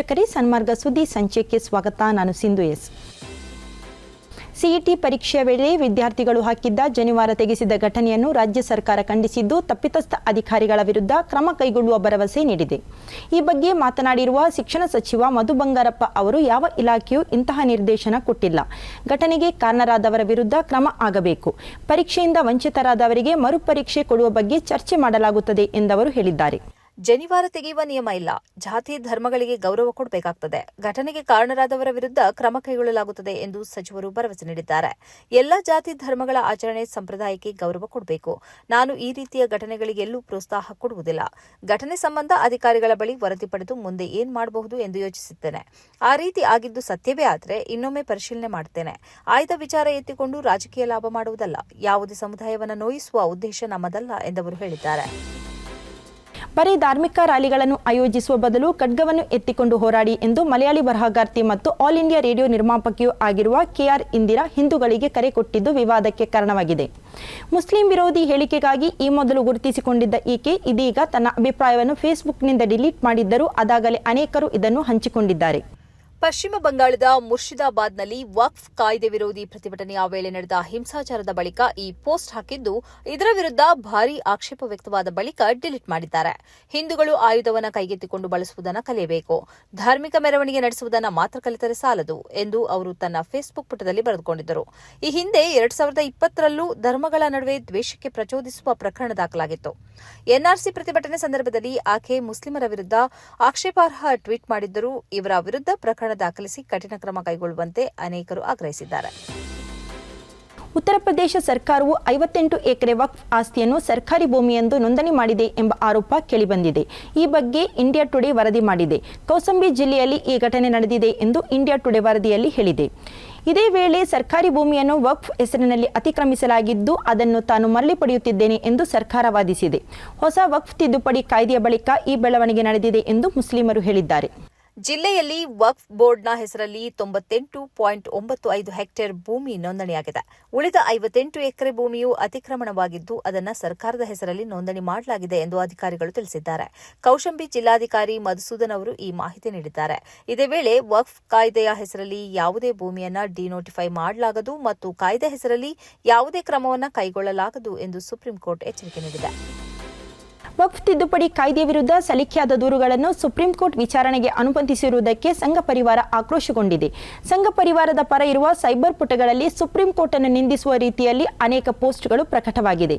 ವೀಕ್ಷಕರೇ, ಸನ್ಮಾರ್ಗ ಸುದ್ದಿ ಸಂಚಯಕ್ಕೆ ಸ್ವಾಗತ. ನಾನು ಸಿಂಧು ಎಸ್. ಸಿಇಟಿ ಪರೀಕ್ಷೆಯ ವೇಳೆ ವಿದ್ಯಾರ್ಥಿಗಳು ಹಾಕಿದ್ದ ಜನಿವಾರ ತೆಗೆಸಿದ ಘಟನೆಯನ್ನು ರಾಜ್ಯ ಸರ್ಕಾರ ಖಂಡಿಸಿದ್ದು, ತಪ್ಪಿತಸ್ಥ ಅಧಿಕಾರಿಗಳ ವಿರುದ್ಧ ಕ್ರಮ ಕೈಗೊಳ್ಳುವ ಭರವಸೆ ನೀಡಿದೆ. ಈ ಬಗ್ಗೆ ಮಾತನಾಡಿರುವ ಶಿಕ್ಷಣ ಸಚಿವ ಮಧು ಬಂಗಾರಪ್ಪ ಅವರು, ಯಾವ ಇಲಾಖೆಯೂ ಇಂತಹ ನಿರ್ದೇಶನ ಕೊಟ್ಟಿಲ್ಲ. ಘಟನೆಗೆ ಕಾರಣರಾದವರ ವಿರುದ್ಧ ಕ್ರಮ ಆಗಬೇಕು. ಪರೀಕ್ಷೆಯಿಂದ ವಂಚಿತರಾದವರಿಗೆ ಮರುಪರೀಕ್ಷೆ ಕೊಡುವ ಬಗ್ಗೆ ಚರ್ಚೆ ಮಾಡಲಾಗುತ್ತದೆ ಎಂದವರು ಹೇಳಿದ್ದಾರೆ. ಜನಿವಾರ ತೆಗೆಯುವ ನಿಯಮ ಇಲ್ಲ. ಜಾತಿ ಧರ್ಮಗಳಿಗೆ ಗೌರವ ಕೊಡಬೇಕಾಗುತ್ತದೆ ಘಟನೆಗೆ ಕಾರಣರಾದವರ ವಿರುದ್ಧ ಕ್ರಮ ಕೈಗೊಳ್ಳಲಾಗುತ್ತದೆ ಎಂದು ಸಚಿವರು ಭರವಸೆ ನೀಡಿದ್ದಾರೆ. ಎಲ್ಲ ಜಾತಿ ಧರ್ಮಗಳ ಆಚರಣೆ ಸಂಪ್ರದಾಯಕ್ಕೆ ಗೌರವ ಕೊಡಬೇಕು. ನಾನು ಈ ರೀತಿಯ ಘಟನೆಗಳಿಗೆ ಎಲ್ಲೂ ಪ್ರೋತ್ಸಾಹ ಕೊಡುವುದಿಲ್ಲ. ಘಟನೆ ಸಂಬಂಧ ಅಧಿಕಾರಿಗಳ ಬಳಿ ವರದಿ ಪಡೆದು ಮುಂದೆ ಏನ್ ಮಾಡಬಹುದು ಎಂದು ಯೋಚಿಸುತ್ತೇನೆ. ಆ ರೀತಿ ಆಗಿದ್ದು ಸತ್ಯವೇ ಆದರೆ ಇನ್ನೊಮ್ಮೆ ಪರಿಶೀಲನೆ ಮಾಡುತ್ತೇನೆ ಆಯ್ದ ವಿಚಾರ ಎತ್ತಿಕೊಂಡು ರಾಜಕೀಯ ಲಾಭ ಮಾಡುವುದಲ್ಲ. ಯಾವುದೇ ಸಮುದಾಯವನ್ನು ನೋಯಿಸುವ ಉದ್ದೇಶ ನಮ್ಮದಲ್ಲ ಎಂದವರು ಹೇಳಿದ್ದಾರೆ. ಬರೀ ಧಾರ್ಮಿಕ ರ್ಯಾಲಿಗಳನ್ನು ಆಯೋಜಿಸುವ ಬದಲು ಖಡ್ಗವನ್ನು ಎತ್ತಿಕೊಂಡು ಹೋರಾಡಿ ಎಂದು ಮಲಯಾಳಿ ಬರಹಗಾರ್ತಿ ಮತ್ತು ಆಲ್ ಇಂಡಿಯಾ ರೇಡಿಯೋ ನಿರ್ಮಾಪಕಿಯೂ ಆಗಿರುವ ಕೆಆರ್ ಇಂದಿರಾ ಹಿಂದೂಗಳಿಗೆ ಕರೆ ಕೊಟ್ಟಿದ್ದು ವಿವಾದಕ್ಕೆ ಕಾರಣವಾಗಿದೆ. ಮುಸ್ಲಿಂ ವಿರೋಧಿ ಹೇಳಿಕೆಗಾಗಿ ಈ ಮೊದಲು ಗುರುತಿಸಿಕೊಂಡಿದ್ದ ಈಕೆ ಇದೀಗ ತನ್ನ ಅಭಿಪ್ರಾಯವನ್ನು ಫೇಸ್ಬುಕ್ನಿಂದ ಡಿಲೀಟ್ ಮಾಡಿದ್ದರೂ ಅದಾಗಲೇ ಅನೇಕರು ಇದನ್ನು ಹಂಚಿಕೊಂಡಿದ್ದಾರೆ. ಪಶ್ಚಿಮ ಬಂಗಾಳದ ಮುರ್ಷಿದಾಬಾದ್ನಲ್ಲಿ ವಕ್ಫ್ ಕಾಯ್ದೆ ವಿರೋಧಿ ಪ್ರತಿಭಟನೆಯ ವೇಳೆ ನಡೆದ ಹಿಂಸಾಚಾರದ ಬಳಿಕ ಈ ಪೋಸ್ಟ್ ಹಾಕಿದ್ದು, ಇದರ ವಿರುದ್ಧ ಭಾರೀ ಆಕ್ಷೇಪ ವ್ಯಕ್ತವಾದ ಬಳಿಕ ಡಿಲೀಟ್ ಮಾಡಿದ್ದಾರೆ. ಹಿಂದೂಗಳು ಆಯುಧವನ್ನು ಕೈಗೆತ್ತಿಕೊಂಡು ಬಳಸುವುದನ್ನು ಕಲಿಯಬೇಕು. ಧಾರ್ಮಿಕ ಮೆರವಣಿಗೆ ನಡೆಸುವುದನ್ನು ಮಾತ್ರ ಕಲಿತರೆ ಸಾಲದು ಎಂದು ಅವರು ತನ್ನ ಫೇಸ್ಬುಕ್ ಪುಟದಲ್ಲಿ ಬರೆದುಕೊಂಡಿದ್ದರು. ಈ ಹಿಂದೆ ಎರಡ್ ಸಾವಿರದ ಇಪ್ಪತ್ತರಲ್ಲೂ ಧರ್ಮಗಳ ನಡುವೆ ದ್ವೇಷಕ್ಕೆ ಪ್ರಚೋದಿಸುವ ಪ್ರಕರಣ ದಾಖಲಾಗಿತ್ತು. ಎನ್ಆರ್ಸಿ ಪ್ರತಿಭಟನೆ ಸಂದರ್ಭದಲ್ಲಿ ಆಕೆ ಮುಸ್ಲಿಮರ ವಿರುದ್ಧ ಆಕ್ಷೇಪಾರ್ಹ ಟ್ವೀಟ್ ಮಾಡಿದ್ದರೂ, ಇವರ ವಿರುದ್ಧ ಪ್ರಕರಣ ದಾಖಲಿಸಿ ಕಠಿಣ ಕ್ರಮ ಕೈಗೊಳ್ಳುವಂತೆ ಅನೇಕರು ಆಗ್ರಹಿಸಿದ್ದಾರೆ. ಉತ್ತರ ಪ್ರದೇಶ ಸರ್ಕಾರವು ಐವತ್ತೆಂಟು ಎಕರೆ ವಕ್ಫ್ ಆಸ್ತಿಯನ್ನು ಸರ್ಕಾರಿ ಭೂಮಿಯೆಂದು ನೋಂದಣಿ ಮಾಡಿದೆ ಎಂಬ ಆರೋಪ ಕೇಳಿಬಂದಿದೆ. ಈ ಬಗ್ಗೆ ಇಂಡಿಯಾ ಟುಡೇ ವರದಿ ಮಾಡಿದೆ. ಕೌಸಂಬಿ ಜಿಲ್ಲೆಯಲ್ಲಿ ಈ ಘಟನೆ ನಡೆದಿದೆ ಎಂದು ಇಂಡಿಯಾ ಟುಡೇ ವರದಿಯಲ್ಲಿ ಹೇಳಿದೆ. ಇದೇ ವೇಳೆ ಸರ್ಕಾರಿ ಭೂಮಿಯನ್ನು ವಕ್ಫ್ ಹೆಸರಿನಲ್ಲಿ ಅತಿಕ್ರಮಿಸಲಾಗಿದ್ದು ಅದನ್ನು ತಾನು ಮರಳಿ ಪಡೆಯುತ್ತಿದ್ದೇನೆ ಎಂದು ಸರ್ಕಾರ ವಾದಿಸಿದೆ. ಹೊಸ ವಕ್ಫ್ ತಿದ್ದುಪಡಿ ಕಾಯ್ದೆಯ ಬಳಿಕ ಈ ಬೆಳವಣಿಗೆ ನಡೆದಿದೆ ಎಂದು ಮುಸ್ಲಿಮರು ಹೇಳಿದ್ದಾರೆ. ಜಿಲ್ಲೆಯಲ್ಲಿ ವಕ್ಫ್ ಬೋರ್ಡ್ನ ಹೆಸರಲ್ಲಿ ತೊಂಬತ್ತೆಂಟು ಪಾಯಿಂಟ್ ಒಂಬತ್ತು ಐದು ಹೆಕ್ಟೇರ್ ಭೂಮಿ ನೋಂದಣಿಯಾಗಿದೆ. ಉಳಿದ ಐವತ್ತೆಂಟು ಎಕರೆ ಭೂಮಿಯು ಅತಿಕ್ರಮಣವಾಗಿದ್ದು, ಅದನ್ನು ಸರ್ಕಾರದ ಹೆಸರಲ್ಲಿ ನೋಂದಣಿ ಮಾಡಲಾಗಿದೆ ಎಂದು ಅಧಿಕಾರಿಗಳು ತಿಳಿಸಿದ್ದಾರೆ. ಕೌಶಂಬಿ ಜಿಲ್ಲಾಧಿಕಾರಿ ಮಧುಸೂದನ್ ಅವರು ಈ ಮಾಹಿತಿ ನೀಡಿದ್ದಾರೆ. ಇದೇ ವೇಳೆ ವಕ್ಫ್ ಕಾಯ್ದೆಯ ಹೆಸರಲ್ಲಿ ಯಾವುದೇ ಭೂಮಿಯನ್ನು ಡಿನೋಟಿಫೈ ಮಾಡಲಾಗದು ಮತ್ತು ಕಾಯ್ದೆ ಹೆಸರಲ್ಲಿ ಯಾವುದೇ ಕ್ರಮವನ್ನು ಕೈಗೊಳ್ಳಲಾಗದು ಎಂದು ಸುಪ್ರೀಂ ಕೋರ್ಟ್ ಎಚ್ಚರಿಕೆ ನೀಡಿದೆ. ವಕ್ಫ್ ತಿದ್ದುಪಡಿ ಕಾಯ್ದೆ ವಿರುದ್ಧ ಸಲ್ಲಿಕೆಯಾದ ದೂರುಗಳನ್ನು ಸುಪ್ರೀಂ ಕೋರ್ಟ್ ವಿಚಾರಣೆಗೆ ಅನುಮತಿಸಿರುವುದಕ್ಕೆ ಸಂಘ ಪರಿವಾರ ಆಕ್ರೋಶಗೊಂಡಿದೆ. ಸಂಘ ಪರಿವಾರದ ಪರ ಇರುವ ಸೈಬರ್ ಪುಟಗಳಲ್ಲಿ ಸುಪ್ರೀಂ ಕೋರ್ಟ್ ಅನ್ನು ನಿಂದಿಸುವ ರೀತಿಯಲ್ಲಿ ಅನೇಕ ಪೋಸ್ಟ್ಗಳು ಪ್ರಕಟವಾಗಿದೆ.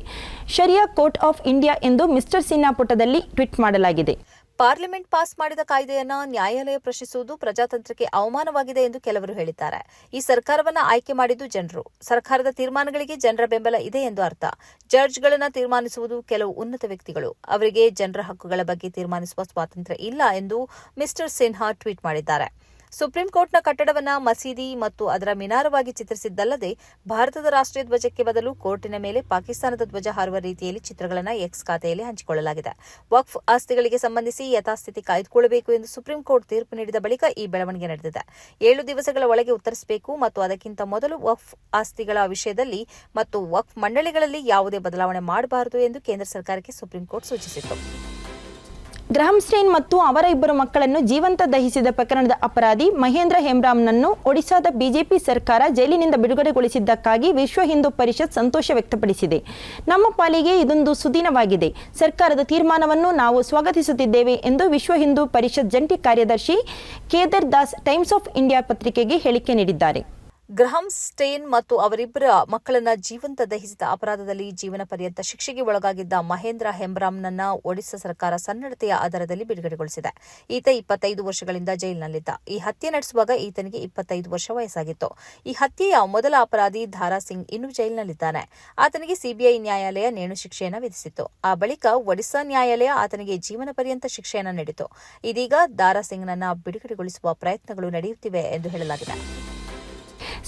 ಶರಿಯಾ ಕೋರ್ಟ್ ಆಫ್ ಇಂಡಿಯಾ ಎಂದು ಮಿಸ್ಟರ್ ಸಿನ್ಹಾ ಪುಟದಲ್ಲಿ ಟ್ವೀಟ್ ಮಾಡಲಾಗಿದೆ. ಪಾರ್ಲಿಮೆಂಟ್ ಪಾಸ್ ಮಾಡಿದ ಕಾಯ್ದೆಯನ್ನ ನ್ಯಾಯಾಲಯ ಪ್ರಶ್ನಿಸುವುದು ಪ್ರಜಾತಂತ್ರಕ್ಕೆ ಅವಮಾನವಾಗಿದೆ ಎಂದು ಕೆಲವರು ಹೇಳಿದ್ದಾರೆ. ಈ ಸರ್ಕಾರವನ್ನ ಆಯ್ಕೆ ಮಾಡಿದ್ದು ಜನರು. ಸರ್ಕಾರದ ತೀರ್ಮಾನಗಳಿಗೆ ಜನರ ಬೆಂಬಲ ಇದೆ ಎಂದು ಅರ್ಥ. ಜಡ್ಜ್ಗಳನ್ನ ತೀರ್ಮಾನಿಸುವುದು ಕೆಲವು ಉನ್ನತ ವ್ಯಕ್ತಿಗಳು. ಅವರಿಗೆ ಜನರ ಹಕ್ಕುಗಳ ಬಗ್ಗೆ ತೀರ್ಮಾನಿಸುವ ಸ್ವಾತಂತ್ರ್ಯ ಇಲ್ಲ ಎಂದು ಮಿಸ್ಟರ್ ಸಿನ್ಹಾ ಟ್ವೀಟ್ ಮಾಡಿದ್ದಾರೆ. ಸುಪ್ರೀಂ ಕೋರ್ಟ್ನ ಕಟ್ಟಡವನ್ನ ಮಸೀದಿ ಮತ್ತು ಅದರ ಮಿನಾರವಾಗಿ ಚಿತ್ರಿಸಿದ್ದಲ್ಲದೆ ಭಾರತದ ರಾಷ್ಟ್ರೀಯ ಧ್ವಜಕ್ಕೆ ಬದಲು ಕೋರ್ಟಿನ ಮೇಲೆ ಪಾಕಿಸ್ತಾನದ ಧ್ವಜ ಹಾರುವ ರೀತಿಯಲ್ಲಿ ಚಿತ್ರಗಳನ್ನು ಎಕ್ಸ್ ಖಾತೆಯಲ್ಲಿ ಹಂಚಿಕೊಳ್ಳಲಾಗಿದೆ. ವಕ್ಫ್ ಆಸ್ತಿಗಳಿಗೆ ಸಂಬಂಧಿಸಿ ಯಥಾಸ್ಥಿತಿ ಕಾಯ್ದುಕೊಳ್ಳಬೇಕು ಎಂದು ಸುಪ್ರೀಂ ಕೋರ್ಟ್ ತೀರ್ಪು ನೀಡಿದ ಬಳಿಕ ಈ ಬೆಳವಣಿಗೆ ನಡೆದಿದೆ. ಏಳು ದಿವಸಗಳ ಒಳಗೆ ಉತ್ತರಿಸಬೇಕು ಮತ್ತು ಅದಕ್ಕಿಂತ ಮೊದಲು ವಕ್ಫ್ ಆಸ್ತಿಗಳ ವಿಷಯದಲ್ಲಿ ಮತ್ತು ವಕ್ಫ್ ಮಂಡಳಿಗಳಲ್ಲಿ ಯಾವುದೇ ಬದಲಾವಣೆ ಮಾಡಬಾರದು ಎಂದು ಕೇಂದ್ರ ಸರ್ಕಾರಕ್ಕೆ ಸುಪ್ರೀಂ ಕೋರ್ಟ್ ಸೂಚಿಸಿತ್ತು. ಗ್ರಹಂ ಸ್ಟೇನ್ ಮತ್ತು ಅವರ ಇಬ್ಬರು ಮಕ್ಕಳನ್ನು ಜೀವಂತ ದಹಿಸಿದ ಪ್ರಕರಣದ ಅಪರಾಧಿ ಮಹೇಂದ್ರ ಹೆಮ್ರಾಮ್ನನ್ನು ಒಡಿಶಾದ ಬಿಜೆಪಿ ಸರ್ಕಾರ ಜೈಲಿನಿಂದ ಬಿಡುಗಡೆಗೊಳಿಸಿದ್ದಕ್ಕಾಗಿ ವಿಶ್ವ ಹಿಂದೂ ಪರಿಷತ್ ಸಂತೋಷ ವ್ಯಕ್ತಪಡಿಸಿದೆ. ನಮ್ಮ ಪಾಲಿಗೆ ಇದೊಂದು ಸುದಿನವಾಗಿದೆ. ಸರ್ಕಾರದ ತೀರ್ಮಾನವನ್ನು ನಾವು ಸ್ವಾಗತಿಸುತ್ತಿದ್ದೇವೆ ಎಂದು ವಿಶ್ವ ಹಿಂದೂ ಪರಿಷತ್ ಜಂಟಿ ಕಾರ್ಯದರ್ಶಿ Kedar Das Times of India ಪತ್ರಿಕೆಗೆ ಹೇಳಿಕೆ ನೀಡಿದ್ದಾರೆ. ಗ್ರಹಂ ಸ್ಟೇನ್ ಮತ್ತು ಅವರಿಬ್ಬರ ಮಕ್ಕಳನ್ನ ಜೀವಂತ ದಹಿಸಿದ ಅಪರಾಧದಲ್ಲಿ ಜೀವನ ಪರ್ಯಂತ ಶಿಕ್ಷೆಗೆ ಒಳಗಾಗಿದ್ದ ಮಹೇಂದ್ರ ಹೆಂಬ್ರಾಮ್ನನ್ನ ಒಡಿಶಾ ಸರ್ಕಾರ ಸನ್ನಡತೆಯ ಆಧಾರದಲ್ಲಿ ಬಿಡುಗಡೆಗೊಳಿಸಿದೆ. ಈತ ಇಪ್ಪತ್ತೈದು ವರ್ಷಗಳಿಂದ ಜೈಲಿನಲ್ಲಿದ್ದ. ಈ ಹತ್ಯೆ ನಡೆಸುವಾಗ ಈತನಿಗೆ ಇಪ್ಪತ್ತೈದು ವರ್ಷ ವಯಸ್ಸಾಗಿತ್ತು. ಈ ಹತ್ಯೆಯ ಮೊದಲ ಅಪರಾಧಿ ಧಾರಾ ಸಿಂಗ್ ಇನ್ನೂ ಜೈಲಿನಲ್ಲಿದ್ದಾನೆ. ಆತನಿಗೆ ಸಿಬಿಐ ನ್ಯಾಯಾಲಯ ನೇಣು ಶಿಕ್ಷೆಯನ್ನು ವಿಧಿಸಿತ್ತು. ಆ ಬಳಿಕ ಒಡಿಶಾ ನ್ಯಾಯಾಲಯ ಆತನಿಗೆ ಜೀವನ ಪರ್ಯಂತ ಶಿಕ್ಷೆಯನ್ನು ನೀಡಿತು. ಇದೀಗ ಧಾರಾ ಸಿಂಗ್ನನ್ನ ಬಿಡುಗಡೆಗೊಳಿಸುವ ಪ್ರಯತ್ನಗಳು ನಡೆಯುತ್ತಿವೆ ಎಂದು ಹೇಳಲಾಗಿದೆ.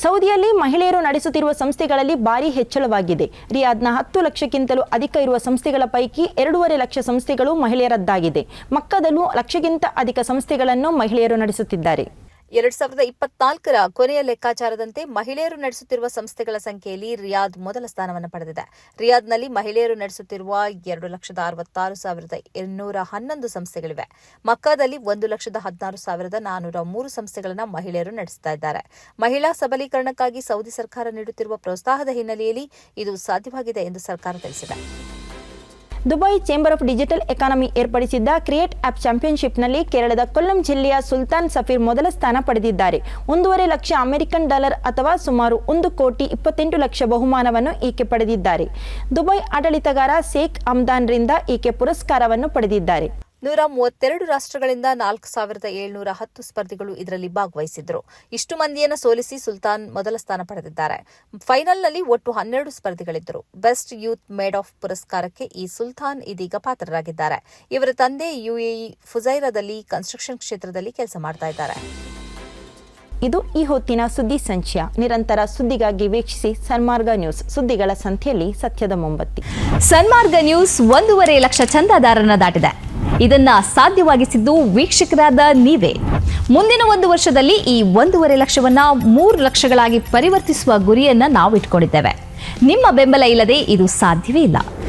ಸೌದಿಯಲ್ಲಿ ಮಹಿಳೆಯರು ನಡೆಸುತ್ತಿರುವ ಸಂಸ್ಥೆಗಳಲ್ಲಿ ಭಾರಿ ಹೆಚ್ಚಳವಾಗಿದೆ. ರಿಯಾದ್ನ ಹತ್ತು ಲಕ್ಷಕ್ಕಿಂತಲೂ ಅಧಿಕ ಇರುವ ಸಂಸ್ಥೆಗಳ ಪೈಕಿ ಎರಡೂವರೆ ಲಕ್ಷ ಸಂಸ್ಥೆಗಳು ಮಹಿಳೆಯರದ್ದಾಗಿದೆ. ಮಕ್ಕದಲ್ಲೂ ಲಕ್ಷಕ್ಕಿಂತ ಅಧಿಕ ಸಂಸ್ಥೆಗಳನ್ನು ಮಹಿಳೆಯರು ನಡೆಸುತ್ತಿದ್ದಾರೆ. ಎರಡ್ ಸಾವಿರದ ಇಪ್ಪತ್ನಾಲ್ಕರ ಕೊನೆಯ ಲೆಕ್ಕಾಚಾರದಂತೆ ಮಹಿಳೆಯರು ನಡೆಸುತ್ತಿರುವ ಸಂಸ್ಥೆಗಳ ಸಂಖ್ಯೆಯಲ್ಲಿ ರಿಯಾದ್ ಮೊದಲ ಸ್ಥಾನವನ್ನು ಪಡೆದಿದೆ. ರಿಯಾದ್ನಲ್ಲಿ ಮಹಿಳೆಯರು ನಡೆಸುತ್ತಿರುವ ಎರಡು ಲಕ್ಷದ ಅರವತ್ತಾರು ಸಾವಿರದ ಇನ್ನೂರ ಹನ್ನೊಂದು ಸಂಸ್ಥೆಗಳಿವೆ. ಮಕ್ಕಾದಲ್ಲಿ ಒಂದು ಲಕ್ಷದ ಹದಿನಾರು ಸಾವಿರದ ನಾನೂರ ಮೂರು ಸಂಸ್ಥೆಗಳನ್ನು ಮಹಿಳೆಯರು ನಡೆಸುತ್ತಾ ಇದ್ದಾರೆ. ಮಹಿಳಾ ಸಬಲೀಕರಣಕ್ಕಾಗಿ ಸೌದಿ ಸರ್ಕಾರ ನೀಡುತ್ತಿರುವ ಪ್ರೋತ್ಸಾಹದ ಹಿನ್ನೆಲೆಯಲ್ಲಿ ಇದು ಸಾಧ್ಯವಾಗಿದೆ ಎಂದು ಸರ್ಕಾರ ತಿಳಿಸಿದೆ. Dubai chamber of digital economy ಏರ್ಪಡಿಸಿದ್ದ ಕ್ರಿಯೇಟ್ ಆಪ್ ಚಾಂಪಿಯನ್ಶಿಪ್ನಲ್ಲಿ ಕೇರಳದ ಕೊಲ್ಲಂ ಜಿಲ್ಲೆಯ ಸುಲ್ತಾನ್ ಸಫೀರ್ ಮೊದಲ ಸ್ಥಾನ ಪಡೆದಿದ್ದಾರೆ. ಒಂದೂವರೆ ಲಕ್ಷ ಅಮೆರಿಕನ್ ಡಾಲರ್ ಅಥವಾ ಸುಮಾರು ಒಂದು ಕೋಟಿ ಇಪ್ಪತ್ತೆಂಟು ಲಕ್ಷ ಬಹುಮಾನವನ್ನು ಈಕೆ ಪಡೆದಿದ್ದಾರೆ. ದುಬೈ ಆಡಳಿತಗಾರ ಶೇಖ್ ಅಮ್ದಾನ್ರಿಂದ ಈಕೆ ಪುರಸ್ಕಾರವನ್ನು ಪಡೆದಿದ್ದಾರೆ. ನೂರ ಮೂವತ್ತೆರಡು ರಾಷ್ಟ್ರಗಳಿಂದ ನಾಲ್ಕು ಸಾವಿರದ ಏಳ್ನೂರ ಹತ್ತು ಸ್ಪರ್ಧಿಗಳು ಇದರಲ್ಲಿ ಭಾಗವಹಿಸಿದ್ರು. ಇಷ್ಟು ಮಂದಿಯನ್ನು ಸೋಲಿಸಿ ಸುಲ್ತಾನ್ ಮೊದಲ ಸ್ಥಾನ ಪಡೆದಿದ್ದಾರೆ. ಫೈನಲ್ನಲ್ಲಿ ಒಟ್ಟು ಹನ್ನೆರಡು ಸ್ಪರ್ಧಿಗಳಿದ್ದರು. ಬೆಸ್ಟ್ ಯೂತ್ ಮೇಡ್ ಆಫ್ ಪುರಸ್ಕಾರಕ್ಕೆ ಈ ಸುಲ್ತಾನ್ ಇದೀಗ ಪಾತ್ರರಾಗಿದ್ದಾರೆ. ಇವರ ತಂದೆ ಯುಎಇ ಫುಜೈರಾದಲ್ಲಿ ಕನ್ಸ್ಟ್ರಕ್ಷನ್ ಕ್ಷೇತ್ರದಲ್ಲಿ ಕೆಲಸ ಮಾಡ್ತಾ ಇದ್ದಾರೆ. ಇದು ಈ ಹೊತ್ತಿನ ಸುದ್ದಿ ಸಂಚಯ. ನಿರಂತರ ಸುದ್ದಿಗಾಗಿ ವೀಕ್ಷಿಸಿ ಸನ್ಮಾರ್ಗ ನ್ಯೂಸ್. ಸುದ್ದಿಗಳ ಸಂಖ್ಯೆಯಲ್ಲಿ ಸತ್ಯದ ಮೊಂಬತ್ತಿ. ಸನ್ಮಾರ್ಗ ನ್ಯೂಸ್ ಒಂದೂವರೆ ಲಕ್ಷ ಚಂದಾದಾರನ ದಾಟಿದೆ. ಇದನ್ನ ಸಾಧ್ಯವಾಗಿಸಿದ್ದು ವೀಕ್ಷಕರಾದ ನೀವೇ. ಮುಂದಿನ ಒಂದು ವರ್ಷದಲ್ಲಿ ಈ ಒಂದೂವರೆ ಲಕ್ಷವನ್ನ ಮೂರು ಲಕ್ಷಗಳಾಗಿ ಪರಿವರ್ತಿಸುವ ಗುರಿಯನ್ನ ನಾವು ಇಟ್ಕೊಂಡಿದ್ದೇವೆ ನಿಮ್ಮ ಬೆಂಬಲ ಇಲ್ಲದೆ ಇದು ಸಾಧ್ಯವೇ ಇಲ್ಲ.